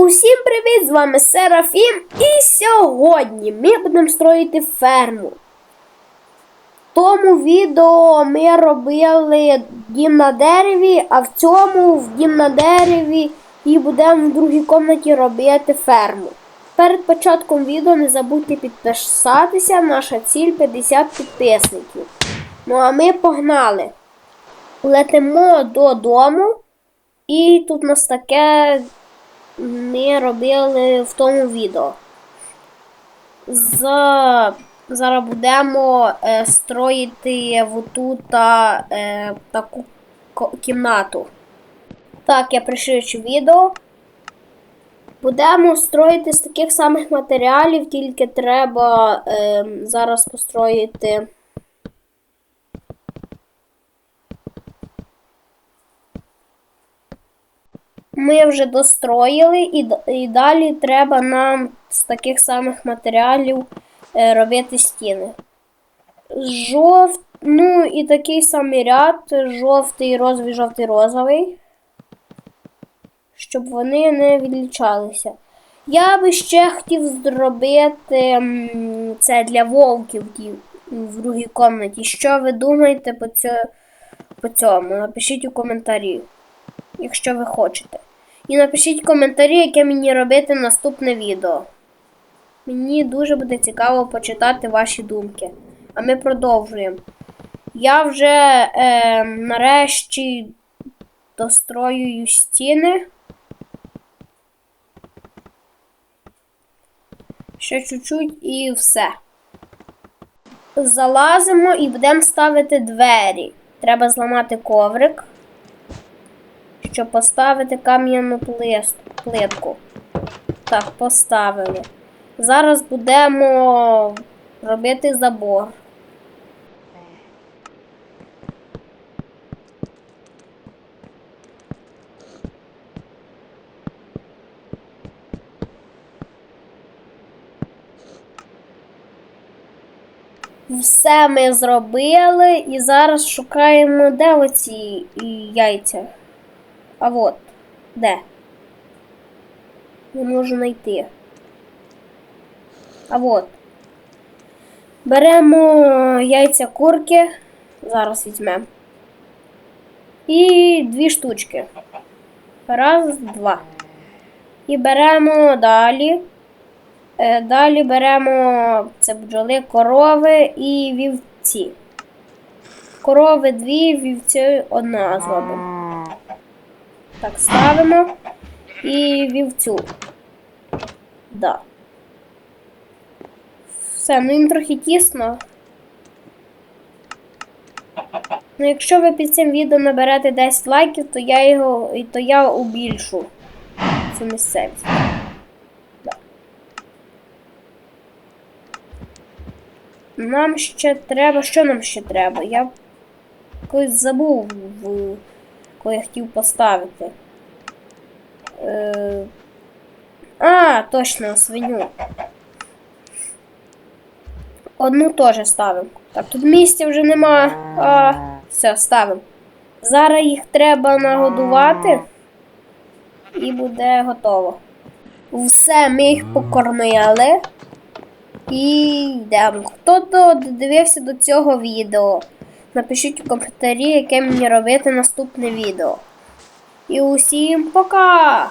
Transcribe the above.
Усім привіт! З вами Серафім. І сьогодні ми будемо строїти ферму. В тому відео ми робили дім на дереві, а в цьому в дім на дереві і будемо в другій кімнаті робити ферму. Перед початком відео не забудьте підписатися. Наша ціль 50 підписників. Ну а ми погнали. Летимо додому. І тут у нас таке ми робили в тому відео. За... Зараз будемо е, строїти отут е, таку кімнату. Так, я пришвидшу відео. Будемо строїти з таких самих матеріалів, тільки треба е, зараз построїти. Ми вже достроїли, і, і далі треба нам з таких самих матеріалів е, робити стіни. Жовт, ну і такий самий ряд, жовтий, розовий, жовтий, розовий. Щоб вони не відлічалися. Я би ще хотів зробити це для вовків в другій кімнаті. Що ви думаєте по цьому? Напишіть у коментарі якщо ви хочете. І напишіть коментарі, яке мені робити наступне відео. Мені дуже буде цікаво почитати ваші думки. А ми продовжуємо. Я вже е, нарешті достроюю стіни. Ще чуть-чуть і все. Залазимо і будемо ставити двері. Треба зламати коврик щоб поставити кам'яну плитку. Так, поставили. Зараз будемо робити забор. Все ми зробили і зараз шукаємо, де оці яйця. А вот. Де? Не можу знайти. А вот. Беремо яйця курки. Зараз візьмемо. І дві штучки. Раз, два. І беремо далі. Е, Далі беремо це бджоли, корови і вівці. Корови дві, вівці одна зробимо. Так, ставимо і вівцю. Да. Все, ну їм трохи тісно. Ну, якщо ви під цим відео наберете 10 лайків, то я його то я убільшу цю місцевість. Да. Нам ще треба. Що нам ще треба? Я колись забув, в- коли я хотів поставити. Е... А, точно, свиню. Одну теж ставимо. Так, тут місця вже нема. А, все, ставимо. Зараз їх треба нагодувати. І буде готово. Все, ми їх покормили. І йдемо. Хто додивився до цього відео? Напишіть у коментарі, яке мені робити наступне відео. І усім пока!